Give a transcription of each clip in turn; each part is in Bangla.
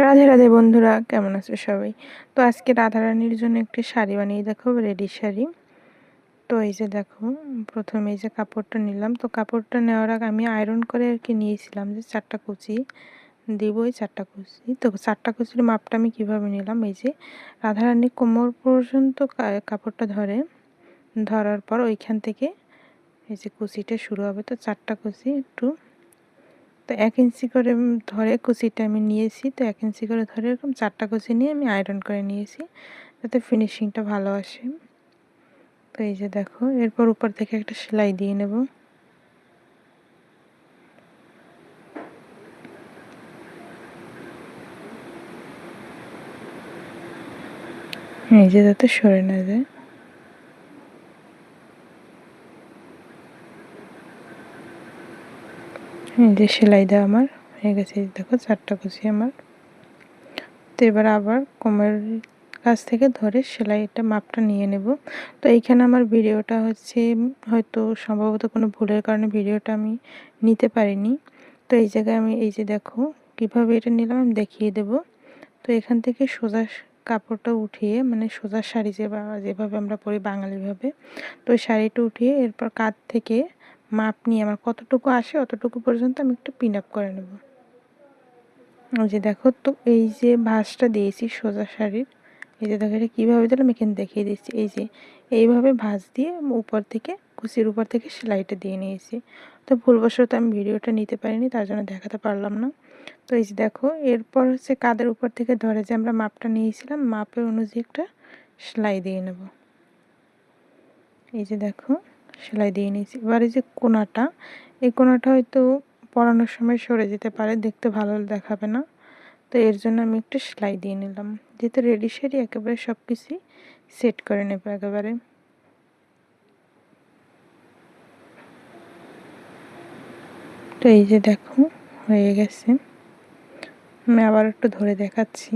রাধে রাধে বন্ধুরা, কেমন আছে সবাই? তো আজকে রাধারানীর জন্য একটি শাড়ি বানিয়ে দেখো, রেডি শাড়ি। তো এই যে দেখো, প্রথমে এই যে কাপড়টা নিলাম। তো কাপড়টা নেওয়ার আগে আমি আয়রন করে আর কি নিয়েছিলাম যে চারটা কুচি। দিব ওই চারটা কুচি। তো চারটা কুচির মাপটা আমি কীভাবে নিলাম? এই যে রাধারানী কোমর পর্যন্ত কাপড়টা ধরে। ধরার পর ওইখান থেকে এই যে কুচিটা শুরু হবে। তো চারটা কুচি একটু তো এক ইঞ্চি করে ধরে কুচিটা আমি নিয়েছি। তো এক ইঞ্চি করে ধরে এরকম চারটা কুচি নিয়ে আমি আয়রন করে নিয়েছি, যাতে ফিনিশিংটা ভালো আসে। তো এই যে দেখো, এরপর উপর থেকে একটা সেলাই দিয়ে নেব। এই যে যাতে সরে না যায়। যে সেলাই দেওয়া আমার হয়ে গেছে দেখো চারটা কুচি আমার। তো এবার আবার কোমরের কাছ থেকে ধরে সেলাইটা মাপটা নিয়ে নেব। তো এইখানে আমার ভিডিওটা হচ্ছে, হয়তো সম্ভবত কোনো ভুলের কারণে ভিডিওটা আমি নিতে পারিনি। তো এই জায়গায় আমি, এই যে দেখো কীভাবে এটা নিলাম আমি দেখিয়ে দেব। তো এখান থেকে সোজা কাপড়টা উঠিয়ে মানে সোজা শাড়ি যেভাবে আমরা পরি বাঙালিভাবে, তো শাড়িটা উঠিয়ে এরপর কাঁধ থেকে মাপ নিয়ে আমার কতটুকু আসে অতটুকু পর্যন্ত আমি একটু পিন আপ করে নেব। ওই যে দেখো তো, এই যে ভাঁজটা দিয়েছি সোজা শাড়ির এই যে দেখো এটা কীভাবে দিলাম, এখানে দেখিয়ে দিচ্ছি। এই যে এইভাবে ভাঁজ দিয়ে উপর থেকে, কুচির উপর থেকে সেলাইটা দিয়ে নিয়েছি। তো ভুলবশত আমি ভিডিওটা নিতে পারিনি, তার জন্য দেখাতে পারলাম না। তো এই যে দেখো, এরপর হচ্ছে কাদের উপর থেকে ধরে যে আমরা মাপটা নিয়েছিলাম, মাপের অনুযায়ী একটা সেলাই দিয়ে নেব। এই যে দেখো। সেলাই দিয়ে নিয়েছি। এবারে যে কোনাটা, এই কোনাটা হয়তো পরানোর সময় সরে যেতে পারে, দেখতে ভালো দেখাবে না। তো এর জন্য আমি একটু সেলাই দিয়ে নিলাম। যেহেতু রেডি সেরি, একেবারে সব কিছুই সেট করে নেব একেবারে। তো এই যে দেখো, হয়ে গেছে। আমি আবার একটু ধরে দেখাচ্ছি।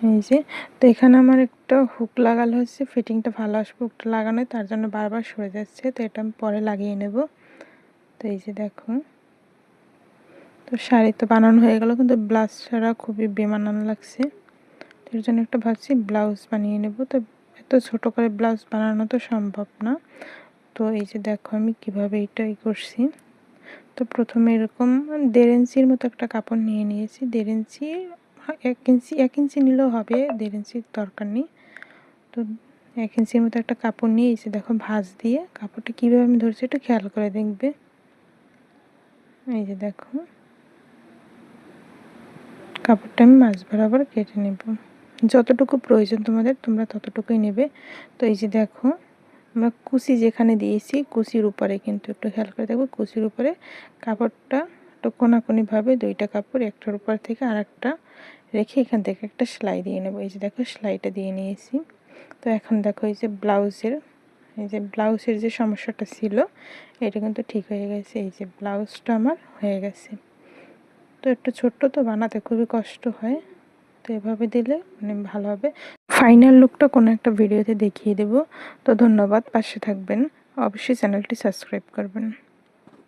এই যে, তো এখানে আমার একটা হুক লাগালো হচ্ছে ফিটিংটা ভালো আসবে হুকটা লাগানো তার জন্য বারবার সরে যাচ্ছে, তো এটা আমি পরে লাগিয়ে নেব। তো এই যে দেখো তো শাড়ি তো বানানো হয়ে গেল, কিন্তু ব্লাউজ ছাড়া খুবই বেমানানো লাগছে। তো এর জন্য একটা ভাবছি ব্লাউজ বানিয়ে নেব। তো এত ছোট করে ব্লাউজ বানানো তো সম্ভব না। তো এই যে দেখো আমি কীভাবে এটা ই করছি। তো প্রথমে এরকম দেড় ইঞ্চির মতো একটা কাপড় নিয়ে নিয়েছি। দেড় ইঞ্চি এক ইঞ্চি এক ইঞ্চি নিলেও হবে, দেড় ইঞ্চির দরকার নেই। তো এক ইঞ্চির মতো একটা কাপড় নিয়ে এসে দেখো ভাঁজ দিয়ে কাপড়টা কীভাবে আমি ধরছি একটু খেয়াল করে দেখবে। এই যে দেখো। কাপড়টা আমি মাছ বরাবর কেটে নেব। যতটুকু প্রয়োজন তোমাদের, তোমরা ততটুকুই নেবে। তো এই যে দেখো, আমরা কুচি যেখানে দিয়েছি, কুচির উপরে কিন্তু একটু খেয়াল করে দেখব কুচির উপরে কাপড়টা একটু কোনাকুনিভাবে দুইটা কাপড় একটার উপর থেকে আর একটা রেখে এখান থেকে একটা সেলাই দিয়ে নেব। এই যে দেখো, সেলাইটা দিয়ে নিয়েছি। তো এখন দেখো, এই যে ব্লাউজের, এই যে ব্লাউজের যে সমস্যাটা ছিল, এটা কিন্তু ঠিক হয়ে গেছে। এই যে ব্লাউজটা আমার হয়ে গেছে। তো একটু ছোট্ট তো বানাতে খুবই কষ্ট হয়। তো এভাবে দিলে মানে ভালো হবে। ফাইনাল লুকটা কোনো একটা ভিডিওতে দেখিয়ে দেব। তো ধন্যবাদ, পাশে থাকবেন। অবশ্যই চ্যানেলটি সাবস্ক্রাইব করবেন।